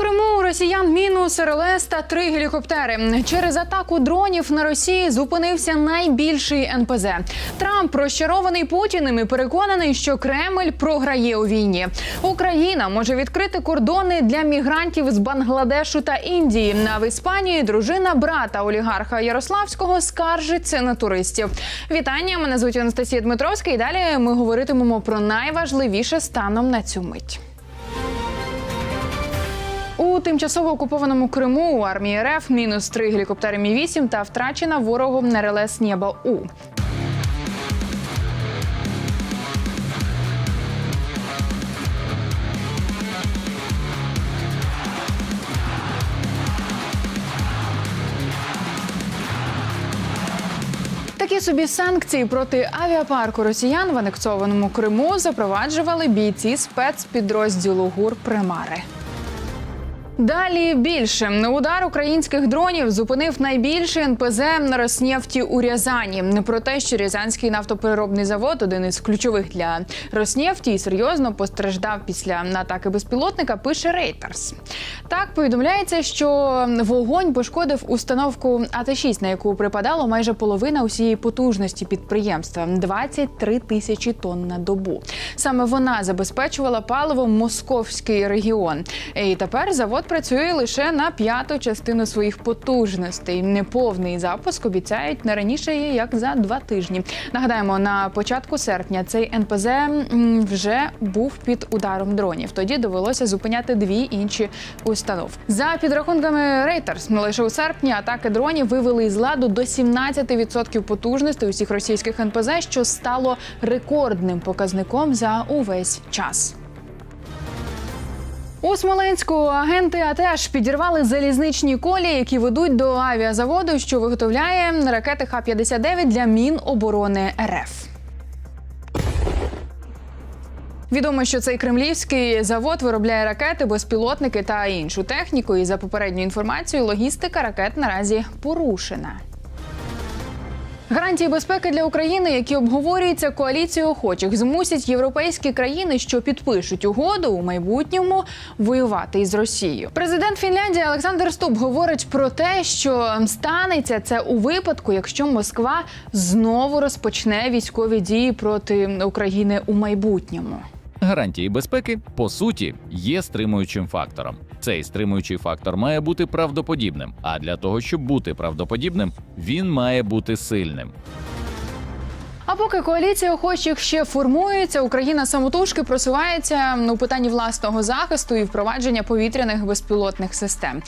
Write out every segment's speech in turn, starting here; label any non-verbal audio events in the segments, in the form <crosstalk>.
Криму у росіян мінус РЛС та три гелікоптери. Через атаку дронів на Росії зупинився найбільший НПЗ. Трамп розчарований Путіним і переконаний, що Кремль програє у війні. Україна може відкрити кордони для мігрантів з Бангладешу та Індії. А в Іспанії дружина брата олігарха Ярославського скаржиться на туристів. Вітання! Мене звуть Анастасія Дмитровська. І далі ми говоритимемо про найважливіше станом на цю мить. У тимчасово окупованому Криму у армії РФ мінус три гелікоптери Мі 8 та втрачена ворогом РЛС Нєба У. Такі собі санкції проти авіапарку росіян в анексованому Криму запроваджували бійці спецпідрозділу ГУР Примари. Далі більше удар українських дронів зупинив найбільший НПЗ на Роснефті у Рязані. Про те, що Рязанський нафтопереробний завод, один із ключових для Роснефті, і серйозно постраждав після атаки безпілотника. Пише Reuters. Так повідомляється, що вогонь пошкодив установку АТ-6, на яку припадало майже половина усієї потужності підприємства 23 тисячі тонн на добу. Саме вона забезпечувала паливом московський регіон. І тепер завод працює лише на п'яту частину своїх потужностей. Неповний запуск обіцяють не раніше як за два тижні. Нагадаємо, на початку серпня цей НПЗ вже був під ударом дронів. Тоді довелося зупиняти дві інші установки. За підрахунками Reuters, лише у серпні атаки дронів вивели із ладу до 17% потужностей усіх російських НПЗ, що стало рекордним показником за увесь час. У Смоленську агенти АТЕШ підірвали залізничні колії, які ведуть до авіазаводу, що виготовляє ракети Х-59 для Міноборони РФ. Відомо, що цей кремлівський завод виробляє ракети, безпілотники та іншу техніку. І за попередньою інформацією, логістика ракет наразі порушена. Гарантії безпеки для України, які обговорюються коаліцією охочих, змусять європейські країни, що підпишуть угоду у майбутньому воювати із Росією. Президент Фінляндії Олександр Ступ говорить про те, що станеться це у випадку, якщо Москва знову розпочне військові дії проти України у майбутньому. Гарантії безпеки по суті є стримуючим фактором. Цей стримуючий фактор має бути правдоподібним. А для того, щоб бути правдоподібним, він має бути сильним. А поки коаліція охочих ще формується, Україна самотужки просувається у питанні власного захисту і впровадження повітряних безпілотних систем.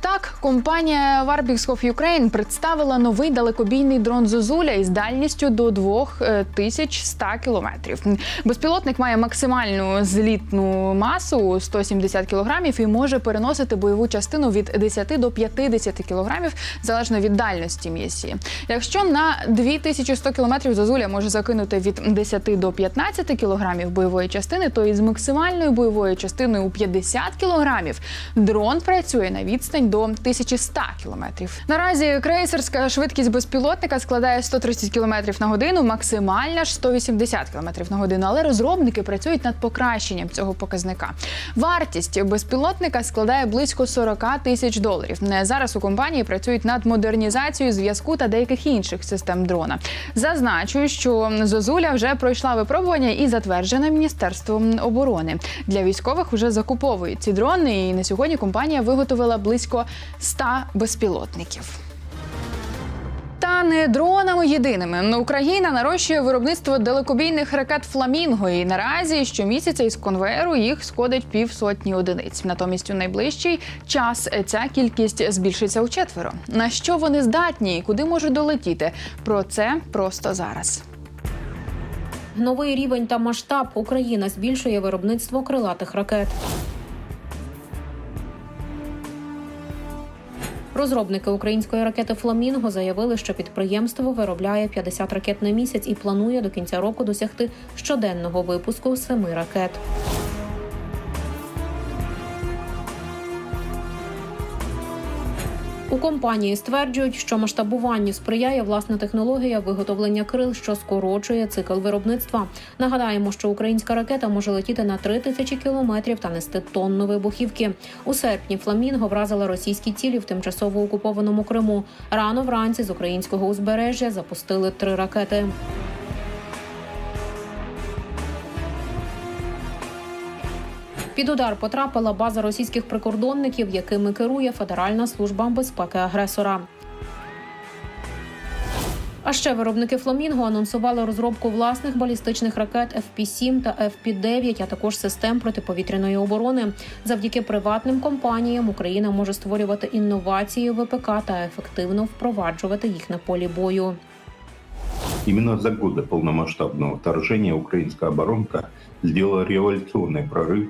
Так, компанія Warbixhof Ukraine представила новий далекобійний дрон Зозуля із дальністю до 2100 кілометрів. Безпілотник має максимальну злітну масу 170 кілограмів і може переносити бойову частину від 10 до 50 кілограмів залежно від дальності місії. Якщо на 2100 кілометрів Зозуля може закинути від 10 до 15 кілограмів бойової частини, то із максимальною бойовою частиною у 50 кілограмів дрон працює на відстань до 1100 кілометрів. Наразі крейсерська швидкість безпілотника складає 130 кілометрів на годину, максимальна ж 180 кілометрів на годину. Але розробники працюють над покращенням цього показника. Вартість безпілотника складає близько 40 тисяч доларів. Зараз у компанії працюють над модернізацією зв'язку та деяких інших систем дрона. Зазначу, що Зозуля вже пройшла випробування і затверджена Міністерством оборони. Для військових вже закуповують ці дрони. І на сьогодні компанія виготовила близько 100 безпілотників. Та не дронами єдиними Україна нарощує виробництво далекобійних ракет Фламінго. І наразі щомісяця із конвеєру їх сходить півсотні одиниць. Натомість у найближчий час ця кількість збільшиться у четверо. На що вони здатні і куди можуть долетіти? Про це просто зараз. Новий рівень та масштаб Україна збільшує виробництво крилатих ракет. Розробники української ракети Фламінго заявили, що підприємство виробляє 50 ракет на місяць і планує до кінця року досягти щоденного випуску семи ракет. У компанії стверджують, що масштабуванню сприяє власна технологія виготовлення крил, що скорочує цикл виробництва. Нагадаємо, що українська ракета може летіти на 3 тисячі кілометрів та нести тонну вибухівки. У серпні Фламінго вразила російські цілі в тимчасово окупованому Криму. Рано вранці з українського узбережжя запустили три ракети. Під удар потрапила база російських прикордонників, якими керує Федеральна служба безпеки агресора. А ще виробники Фламінго анонсували розробку власних балістичних ракет FP-7 та FP-9, а також систем протиповітряної оборони. Завдяки приватним компаніям Україна може створювати інновації ВПК та ефективно впроваджувати їх на полі бою. Именно за годы полномасштабного вторжения украинская оборонка сделала революционный прорыв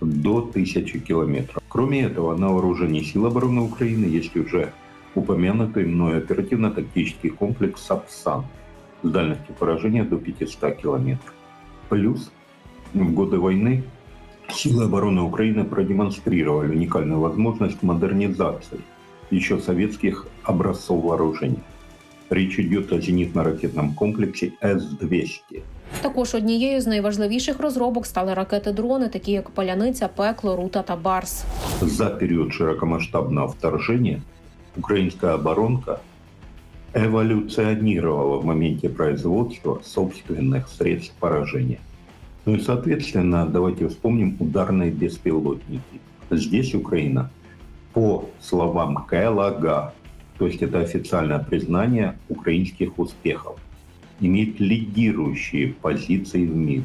до 1000 километров. Кроме этого, на вооружении сил обороны Украины есть уже упомянутый мной оперативно-тактический комплекс «Сапсан» с дальностью поражения до 500 километров. Плюс в годы войны силы обороны Украины продемонстрировали уникальную возможность модернизации еще советских образцов вооружений. Речь идет о зенитно-ракетном комплексе С-200. Також однією з найважливіших розробок стали ракети-дрони, такі як Паляниця, Пекло, Рута та Барс. За период широкомасштабного вторжения украинская оборонка эволюционировала в моменте производства собственных средств поражения. Ну и, соответственно, давайте вспомним ударные беспилотники. Здесь Украина, по словам КЛАГА, то есть это официальное признание украинских успехов, имеет лидирующие позиции в мире.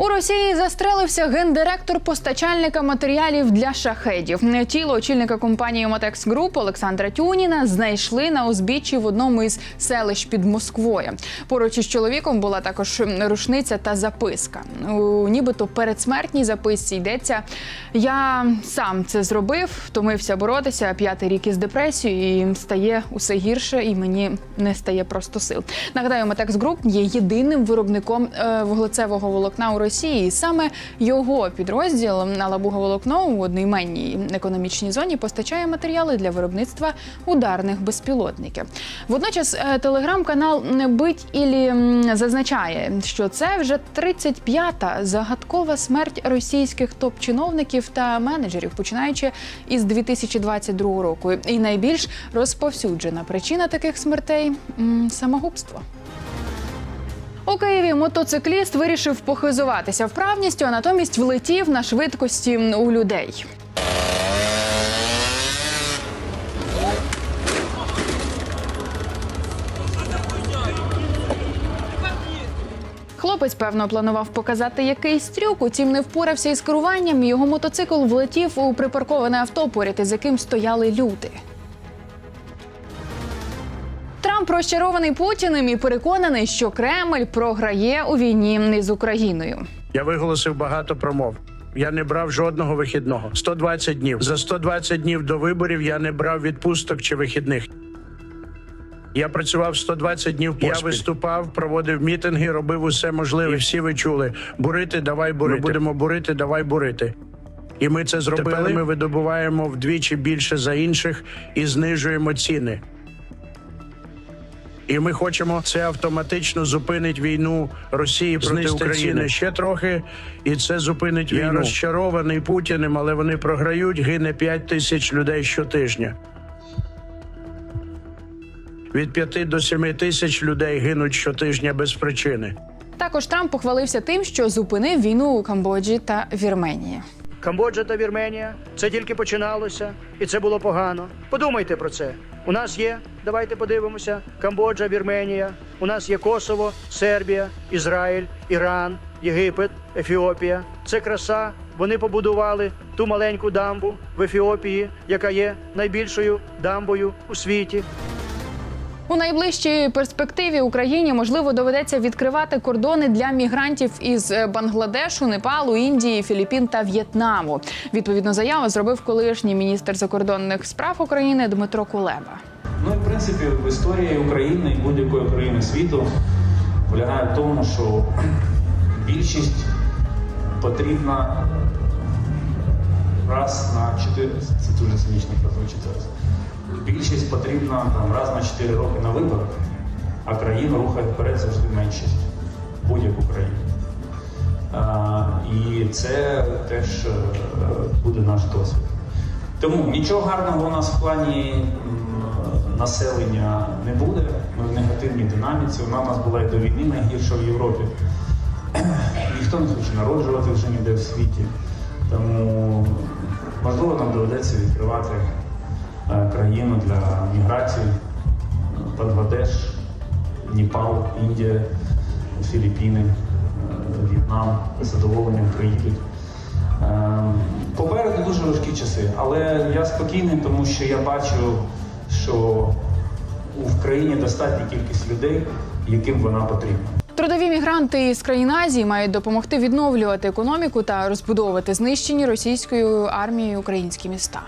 У Росії застрелився гендиректор постачальника матеріалів для шахедів. Тіло очільника компанії Matex Group Олександра Тюніна знайшли на узбіччі в одному із селищ під Москвою. Поруч із чоловіком була також рушниця та записка. У нібито передсмертній записці йдеться: я сам це зробив, втомився боротися п'ятий рік із депресією, і стає усе гірше, і мені не стає просто сил. Нагадаю, Matex Group є єдиним виробником е, вуглецевого волокна у Росії. І саме його підрозділ Алабуга-волокно у одноіменній економічній зоні постачає матеріали для виробництва ударних безпілотників. Водночас е, телеграм-канал Бить Ілі зазначає, що це вже 35-та загадкова смерть російських топ-чиновників та менеджерів, починаючи із 2022 року. І найбільш розповсюджена причина таких смертей самогубство. У Києві мотоцикліст вирішив похизуватися вправністю, а натомість влетів на швидкості у людей. Хлопець, певно, планував показати якийсь трюк, утім не впорався із керуванням. Його мотоцикл влетів у припарковане авто, поряд із яким стояли люди. Трамп розчарований Путіним і переконаний, що Кремль програє у війні не з Україною. Я виголосив багато промов. Я не брав жодного вихідного. 120 днів. За 120 днів до виборів я не брав відпусток чи вихідних. Я працював 120 днів. Я виступав, проводив мітинги, робив усе можливе. І всі ви чули: бурити, давай бурити. Ми будемо бурити, давай бурити. І ми це зробили. Тепер ми видобуваємо вдвічі більше за інших і знижуємо ціни. І ми хочемо це автоматично зупинить війну Росії проти України ще трохи, і це зупинить війну. Я розчарований Путіним, але вони програють. Гине 5 тисяч людей щотижня. Від 5 до 7 тисяч людей гинуть щотижня без причини. Також Трамп похвалився тим, що зупинив війну у Камбоджі та Вірменії. Камбоджа та Вірменія. Це тільки починалося, і це було погано. Подумайте про це. У нас є, давайте подивимося, Камбоджа, Вірменія. У нас є Косово, Сербія, Ізраїль, Іран, Єгипет, Ефіопія. Це краса. Вони побудували ту маленьку дамбу в Ефіопії, яка є найбільшою дамбою у світі. У найближчій перспективі Україні можливо доведеться відкривати кордони для мігрантів із е, Бангладешу, Непалу, Індії, Філіппін та В'єтнаму. Відповідну заяву зробив колишній міністр закордонних справ України Дмитро Кулеба. Ну в принципі в історії України і будь-якої країни світу полягає в тому, що більшість потрібна раз на чотири. Це дуже цинічно прозвучить зараз. Більшість потрібна там раз на 4 роки на виборах, а країну рухає вперед завжди меншість. Будь-яку країну. А, і це теж е, буде наш досвід. Тому нічого гарного у нас в плані населення не буде. Ми в негативній динаміці. Вона у нас була і до війни найгірша в Європі. <clears throat> Ніхто не хоче народжувати вже ніде в світі. Тому можливо нам доведеться відкривати країну для міграції. Бангладеш, Непал, Індія, Філіппіни, е, В'єтнам з задоволенням приїдуть. Ем, Попереду дуже важкі часи, але я спокійний, тому що я бачу, що в країні достатня кількість людей, яким вона потрібна. Трудові мігранти із країн Азії мають допомогти відновлювати економіку та розбудовувати знищені російською армією українські міста.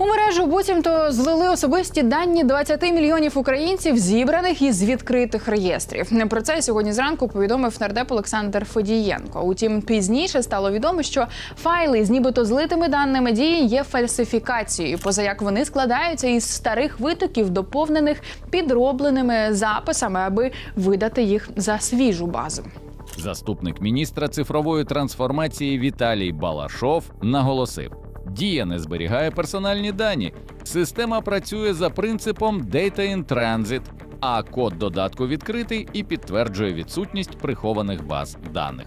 У мережу буцімто злили особисті дані 20 мільйонів українців, зібраних із відкритих реєстрів. Про це сьогодні зранку повідомив нардеп Олександр Федієнко. Утім, пізніше стало відомо, що файли з нібито злитими даними дії є фальсифікацією, поза як вони складаються із старих витоків, доповнених підробленими записами, аби видати їх за свіжу базу. Заступник міністра цифрової трансформації Віталій Балашов наголосив: Дія не зберігає персональні дані. Система працює за принципом Data in Transit, а код додатку відкритий і підтверджує відсутність прихованих баз даних.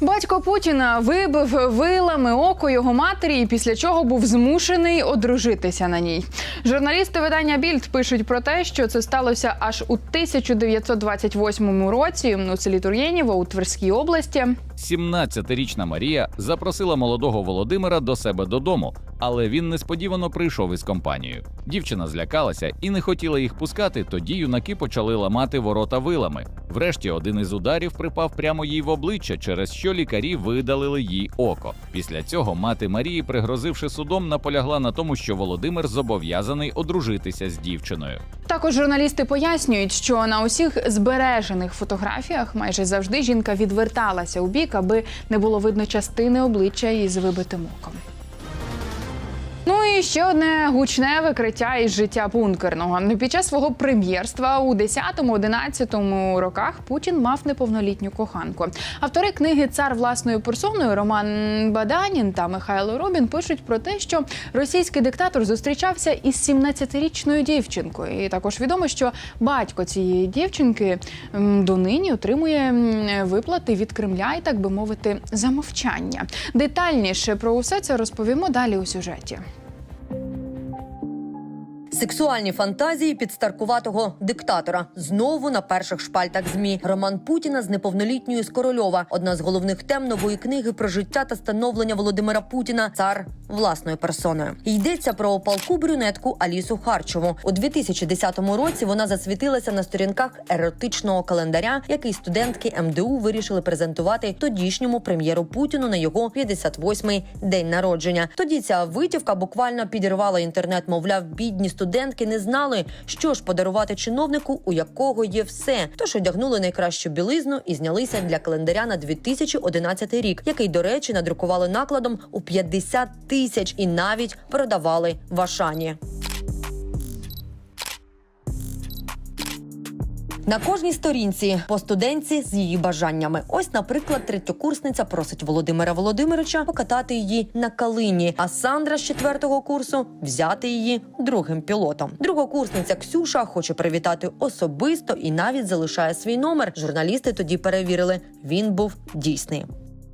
Батько Путіна вибив вилами око його матері, і після чого був змушений одружитися на ній. Журналісти видання Більд пишуть про те, що це сталося аж у 1928 році у селі Тур'єнєво у Тверській області. 17-річна Марія запросила молодого Володимира до себе додому, але він несподівано прийшов із компанією. Дівчина злякалася і не хотіла їх пускати. Тоді юнаки почали ламати ворота вилами. Врешті один із ударів припав прямо їй в обличчя, через що лікарі видалили їй око. Після цього мати Марії, пригрозивши судом, наполягла на тому, що Володимир зобов'язаний одружитися з дівчиною. Також журналісти пояснюють, що на усіх збережених фотографіях майже завжди жінка відверталася у бік, аби не було видно частини обличчя із вибитим оком. Ну ще одне гучне викриття із життя бункерного. Під час свого прем'єрства у 10-11 роках Путін мав неповнолітню коханку. Автори книги Цар власною персоною Роман Баданін та Михайло Робін пишуть про те, що російський диктатор зустрічався із 17-річною дівчинкою. І також відомо, що батько цієї дівчинки донині отримує виплати від Кремля і так би мовити замовчання. Детальніше про усе це розповімо далі у сюжеті. Сексуальні фантазії підстаркуватого диктатора знову на перших шпальтах змі. Роман Путіна з неповнолітньою з Корольова. Одна з головних тем нової книги про життя та становлення Володимира Путіна. Цар власною персоною. Йдеться про палку брюнетку Алісу Харчову. У 2010 році вона засвітилася на сторінках еротичного календаря, який студентки МДУ вирішили презентувати тодішньому прем'єру Путіну на його 58-й день народження. Тоді ця витівка буквально підірвала інтернет. Мовляв, бідні студентки не знали, що ж подарувати чиновнику, у якого є все. Тож одягнули найкращу білизну і знялися для календаря на 2011 рік, який, до речі, надрукували накладом у 50 тисяч і навіть продавали в Ашані. На кожній сторінці по студентці з її бажаннями. Ось, наприклад, третьокурсниця просить Володимира Володимировича покатати її на калині. А Сандра з четвертого курсу взяти її другим пілотом. Другокурсниця Ксюша хоче привітати особисто і навіть залишає свій номер. Журналісти тоді перевірили, він був дійсний.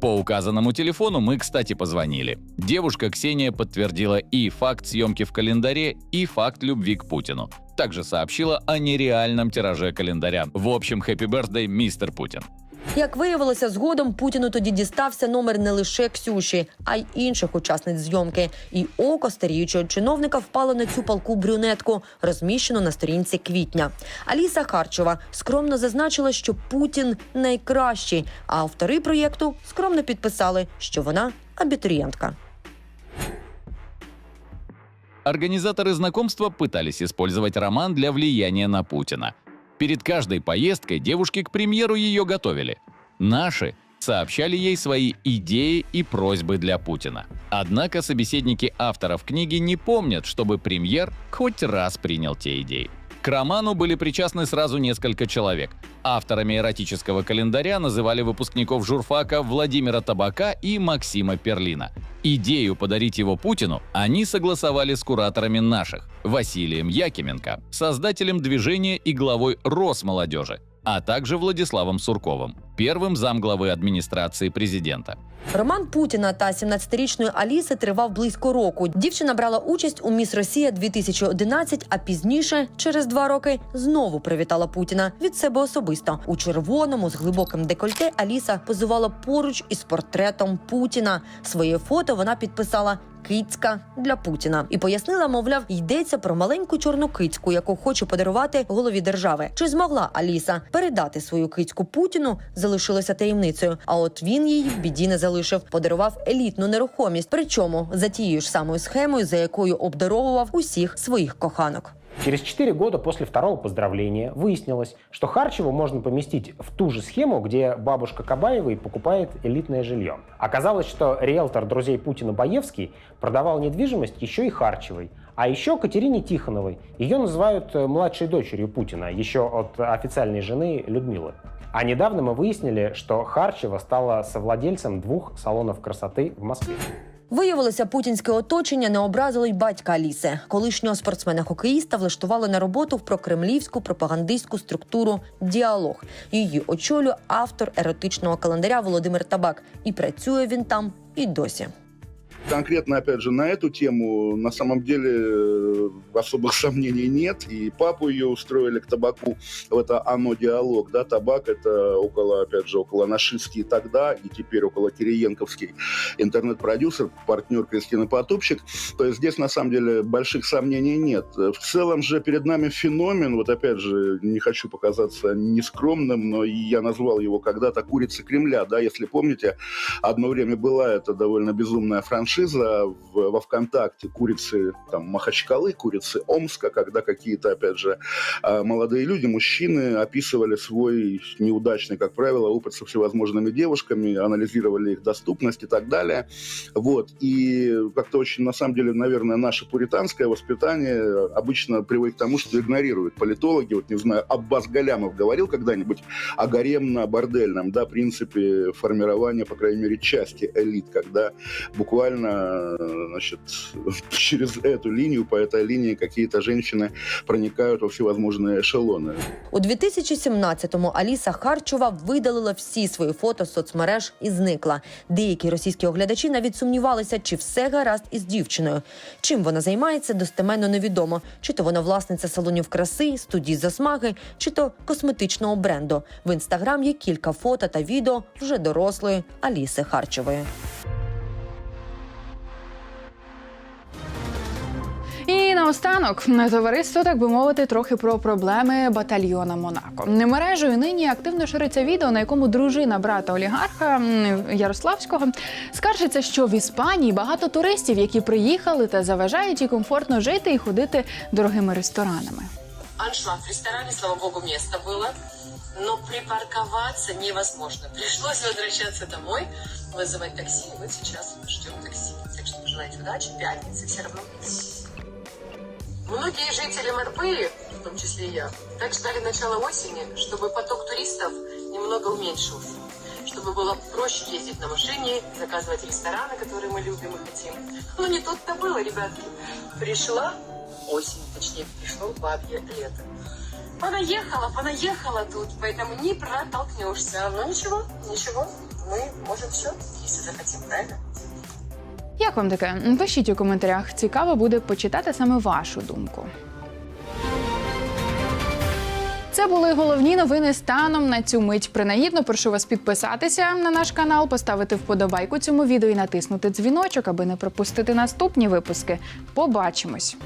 По указанному телефону мы, кстати, позвонили. Девушка Ксения подтвердила и факт съемки в календаре, и факт любви к Путину. Также сообщила о нереальном тираже календаря. В общем, хэппи birthday, мистер Путин. Як виявилося, згодом Путіну тоді дістався номер не лише Ксюші, а й інших учасниць зйомки. І око старіючого чиновника впало на цю палку брюнетку, розміщену на сторінці квітня. Аліса Харчова скромно зазначила, що Путін найкращий. А автори проєкту скромно підписали, що вона абітурієнтка. Организаторы знакомства пытались использовать роман для влияния на Путина. Перед каждой поездкой девушки к премьеру ее готовили. Наши сообщали ей свои идеи и просьбы для Путина. Однако собеседники авторов книги не помнят, чтобы премьер хоть раз принял те идеи. К роману были причастны сразу несколько человек. Авторами эротического календаря называли выпускников журфака Владимира Табака и Максима Перлина. Идею подарить его Путину они согласовали с кураторами наших – Василием Якименко, создателем движения и главой Росмолодежи, а также Владиславом Сурковым, первым замглавы администрации президента. Роман Путіна та 17-річної Аліси тривав близько року. Дівчина брала участь у Міс Росія 2011, а пізніше, через два роки, знову привітала Путіна від себе особисто. У червоному з глибоким декольте Аліса позувала поруч із портретом Путіна. Своє фото вона підписала. Кицька для Путіна і пояснила, мовляв, йдеться про маленьку чорну кицьку, яку хоче подарувати голові держави. Чи змогла Аліса передати свою кицьку Путіну, залишилося таємницею. А от він її в біді не залишив, подарував елітну нерухомість. Причому за тією ж самою схемою, за якою обдаровував усіх своїх коханок. Через 4 года после второго поздравления выяснилось, что Харчеву можно поместить в ту же схему, где бабушка Кабаевой покупает элитное жилье. Оказалось, что риэлтор друзей Путина Боевский продавал недвижимость еще и Харчевой, а еще Катерине Тихоновой. Ее называют э, младшей дочерью Путина, еще от официальной жены Людмилы. А недавно мы выяснили, что Харчева стала совладельцем двух салонов красоты в Москве. Виявилося, путінське оточення не образило й батька Аліси. Колишнього спортсмена-хокеїста влаштували на роботу в прокремлівську пропагандистську структуру Діалог. Її очолює автор еротичного календаря Володимир Табак. І працює він там і досі. Конкретно, опять же, на эту тему на самом деле э, особых сомнений нет. И папу ее устроили к табаку. Это оно диалог, да, табак это около, опять же, около нашистский тогда и теперь около Кириенковский интернет-продюсер, партнер Кристины Потупчик. То есть здесь на самом деле больших сомнений нет. В целом же перед нами феномен, вот опять же, не хочу показаться нескромным, но я назвал его когда-то «Курица Кремля», да, если помните, одно время была это довольно безумная франшиза в, во ВКонтакте «Курицы там, Махачкалы», «Курицы Омска», когда какие-то, опять же, а, молодые люди, мужчины описывали свой неудачный, как правило, опыт со всевозможными девушками, анализировали их доступность и так далее. Вот. И как-то очень, на самом деле, наверное, наше пуританское воспитание обычно приводит к тому, что игнорируют политологи. Вот, не знаю, Аббас Галямов говорил когда-нибудь о гаремно-бордельном да, принципе формирования, по крайней мере, части элит, когда буквально реально, э, значит, <laughs> через эту линию, по этой линии какие-то женщины проникают во всевозможные эшелоны. У 2017-му Аліса Харчова видалила всі свої фото з соцмереж і зникла. Деякі російські оглядачі навіть сумнівалися, чи все гаразд із дівчиною. Чим вона займається, достеменно невідомо. Чи то вона власниця салонів краси, студій засмаги, чи то косметичного бренду. В інстаграм є кілька фото та відео вже дорослої Аліси Харчової. наостанок товариство, так би мовити, трохи про проблеми батальйона Монако. Мережею нині активно шириться відео, на якому дружина брата олігарха м, Ярославського скаржиться, що в Іспанії багато туристів, які приїхали та заважають їй комфортно жити і ходити дорогими ресторанами. Аншлаг в ресторане, слава богу, место было, но припарковаться невозможно. Пришлось возвращаться домой, вызывать такси, и вот сейчас ждем такси. Так что пожелайте удачи, пятницы все равно. Многие жители Марбеи, в том числе я, так ждали начала осени, чтобы поток туристов немного уменьшился. Чтобы было проще ездить на машине, заказывать рестораны, которые мы любим и хотим. Но не тут-то было, ребятки. Пришла осень, точнее, пришло бабье лето. Понаехала, понаехала тут, поэтому не протолкнешься. Но ничего, ничего, мы можем все, если захотим, правильно? Як вам таке? Пишіть у коментарях. Цікаво буде почитати саме вашу думку. Це були головні новини станом на цю мить. Принагідно прошу вас підписатися на наш канал, поставити вподобайку цьому відео і натиснути дзвіночок, аби не пропустити наступні випуски. Побачимось!